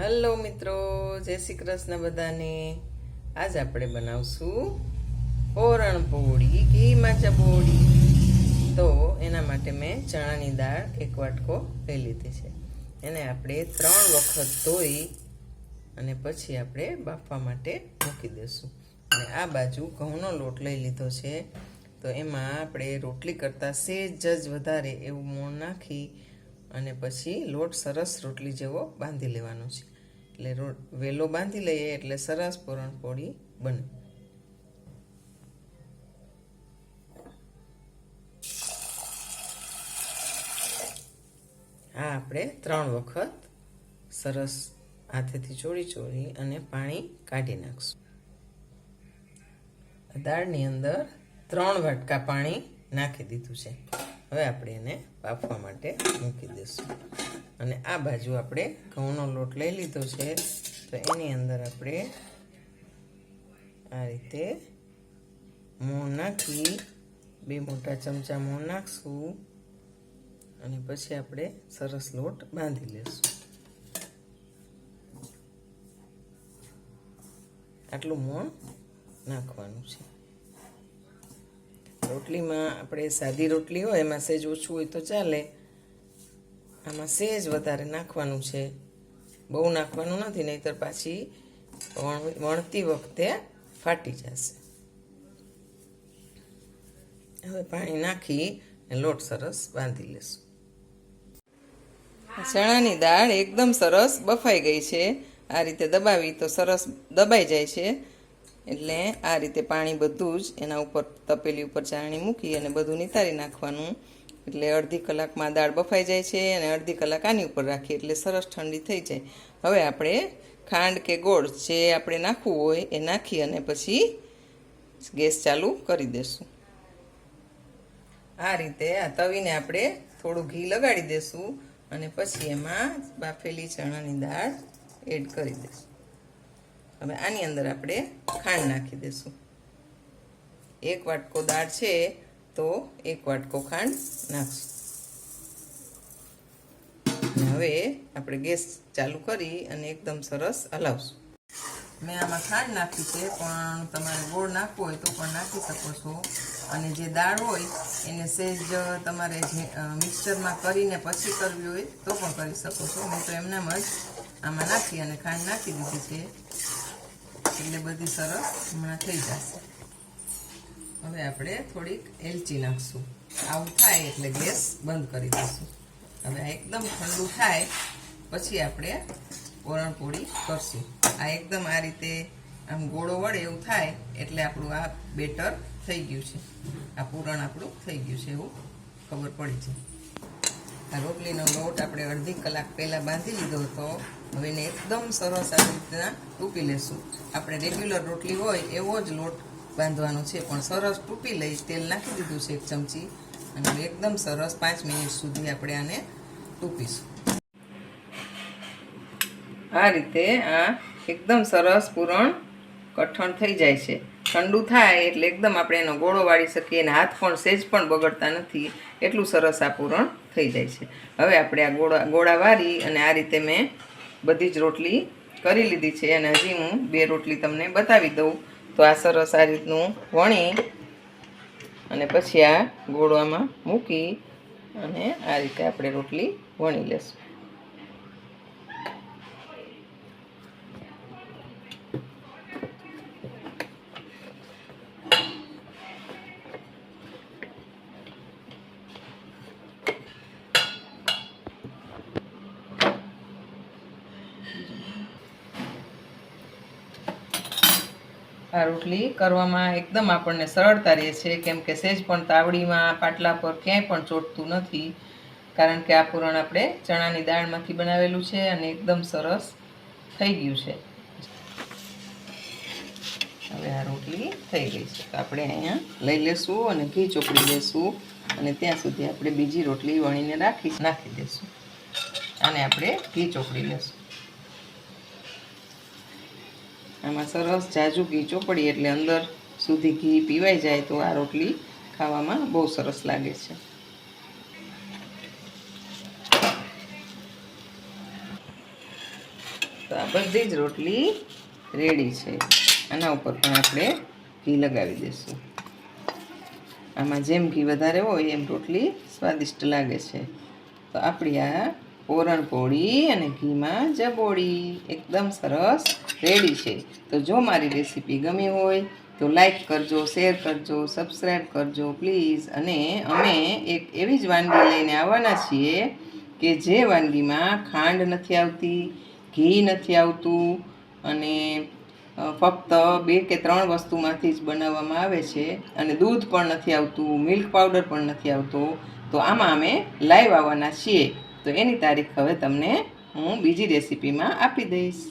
Hello મિત્રો, જય શ્રી કૃષ્ણ બધાને. આજ આપણે બનાવશું પોરણપોળી ઘી માચા પોળી તો એના માટે મેં ચણાની દાળ એક વાટકો લઈ લીધી છે. એને આપણે ત્રણ વખત ધોઈ અને પછી આપણે બાફવા માટે મૂકી દઈશું અને આ બાજુ ઘઉંનો લોટ લઈ લીધો છે. તો એમાં આપણે રોટલી કરતાં સેજ જ વધારે એવું મોણ નાખી અને પછી લોટ સરસ રોટલી જેવો બાંધી લેવાનો છે. એટલે રોટ વેલો બાંધી લઈએ એટલે સરસ પૂરણપોળી બને. આ આપણે ત્રણ વખત સરસ હાથેથી ચોળી ચોળી અને પાણી કાઢી નાખશું. દાળની અંદર ત્રણ વાટકા પાણી નાખી દીધું છે. હવે આપણે એને બાફવા માટે મૂકી દઈશું. અને આ બાજુ આપણે ઘઉંનો લોટ લઈ લીધો છે. તો એની અંદર આપણે આ રીતે મોં નાખી, બે મોટા ચમચા મોં નાખશું અને પછી આપણે સરસ લોટ બાંધી લેશું. આટલું મોણ નાખવાનું છે. રોટલીમાં આપણે સાદી રોટલી હોય, એમાં સહેજ ઓછું હોય તો ચાલે. આમાં સહેજ વધારે નાખવાનું છે. બહુ નાખવાનું નથી, નહીતર પાછી વણતી વખતે ફાટી જશે. હવે પાણી નાખી લોટ સરસ બાંધી લેશું. ચણાની દાળ એકદમ સરસ બફાઈ ગઈ છે. આ રીતે દબાવી તો સરસ દબાઈ જાય છે. એટલે આ રીતે પાણી બધું જ એના ઉપર તપેલી ઉપર ચાણી મૂકી અને બધું નિતારી નાખવાનું. એટલે અડધી કલાકમાં દાળ બફાઈ જાય છે અને અડધી કલાક આની ઉપર રાખીએ એટલે સરસ ઠંડી થઈ જાય. હવે આપણે ખાંડ કે ગોળ જે આપણે નાખવું હોય એ નાખી અને પછી ગેસ ચાલુ કરી દેશું. આ રીતે આ તવીને આપણે થોડું ઘી લગાડી દેશું અને પછી એમાં બાફેલી ચણાની દાળ એડ કરી દઈશું હવે આની અંદર આપણે ખાંડ નાખી દઈશું એક વાટકો દાળ છે તો એક વાટકો ખાંડ નાખશું. હવે આપણે ગેસ ચાલુ કરી અને એકદમ સરસ હલાવશું. મેં આમાં ખાંડ નાખી છે, પણ તમારે ગોળ નાખવો હોય તો પણ નાખી શકો છો. અને જે દાળ હોય, એને સહેજ તમારે મિક્સરમાં કરીને પછી કરવી હોય તો પણ કરી શકો છો. મેં તો એમનામ જ આમાં નાખી અને ખાંડ નાખી દીધી છે. એટલે બધી સરસ હમણાં થઈ જશે. હવે આપણે થોડીક એલચી નાખશું. આવું થાય એટલે ગેસ બંધ કરી દઈશું. હવે એકદમ ઠંડુ થાય, પછી આપણે પૂરણપોળી કરશું. આ એકદમ આ રીતે આમ ગોળો વળે એવું થાય એટલે આપણું આ બેટર થઈ ગયું છે. આ પૂરણ આપણું થઈ ગયું છે એવું ખબર પડી છે આ રોટલીનો લોટ આપણે અડધી કલાક પહેલાં બાંધી લીધો હતો. હવે એને એકદમ સરસ આવી રીતના ટૂપી લેશું. આપણે રેગ્યુલર રોટલી હોય એવો જ લોટ બાંધવાનો છે, પણ સરસ ટૂપી લઈ તેલ નાખી દીધું છે એક ચમચી. અને એકદમ સરસ પાંચ મિનિટ સુધી આપણે આને ટૂપીશું આ રીતે આ એકદમ સરસ પૂરણ કઠણ થઈ જાય છે. ઠંડુ થાય એટલે એકદમ આપણે એનો ગોળો વાળી શકીએ અને હાથ પણ સેજ પણ બગડતા નથી, એટલું સરસ આ પૂરણ થઈ જાય છે. હવે આપણે આ ગોળા ગોળા વાળી અને આ રીતે મેં બધી જ રોટલી કરી લીધી છે અને હજી હું બે રોટલી તમને બતાવી દઉં. તો આ સરસ આ રીતનું વણી અને પછી આ ગોળામાં મૂકી અને આ રીતે આપણે રોટલી વણી લેશું. આ રોટલી કરવામાં એકદમ આપણને સરળતા રહે છે. કેમ કે સેજ પણ તાવડીમાં, પાટલા પર ક્યાંય પણ ચોટતું નથી. કારણ કે આ પૂરણ આપણે ચણાની દાળમાંથી બનાવેલું છે અને એકદમ સરસ થઈ ગયું છે. હવે આ રોટલી થઈ ગઈ છે. આપણે અહીંયા લઈ લેશું અને ઘી ચોપડી લેશું અને ત્યાં સુધી આપણે બીજી રોટલી વણીને રાખી, નાખી દઈશું અને આપણે ઘી ચોપડી લેશું. આમાં સરસ જાજુ ઘી ચોપડી એટલે અંદર સુધી ઘી પીવાઈ જાય તો આ રોટલી ખાવામાં બહુ સરસ લાગે છે. તો આ બધી જ રોટલી રેડી છે. આના ઉપર પણ આપણે ઘી લગાવી દઈશું. આમાં જેમ ઘી વધારે હોય એમ રોટલી સ્વાદિષ્ટ લાગે છે. તો આપણી આ પોરણપોળી અને ઘીમાં જબોળી. એકદમ સરસ રેડી છે, તો જો મારી રેસીપી ગમી હોય, તો લાઈક કરજો શેર કરજો સબસ્ક્રાઈબ કરજો પ્લીઝ અને અમે એક એવી જ વાનગી લઈને આવવાના છીએ કે જે વાનગીમાં ખાંડ નથી આવતી, ઘી નથી આવતું અને ફક્ત બે કે ત્રણ વસ્તુમાંથી જ બનાવવામાં આવે છે અને દૂધ પણ નથી આવતું મિલ્ક પાવડર પણ નથી આવતો. તો આમાં અમે લાઈવ આવવાના છીએ. તો એની તારીખ હવે તમને હું બીજી રેસીપીમાં આપી દઈશ.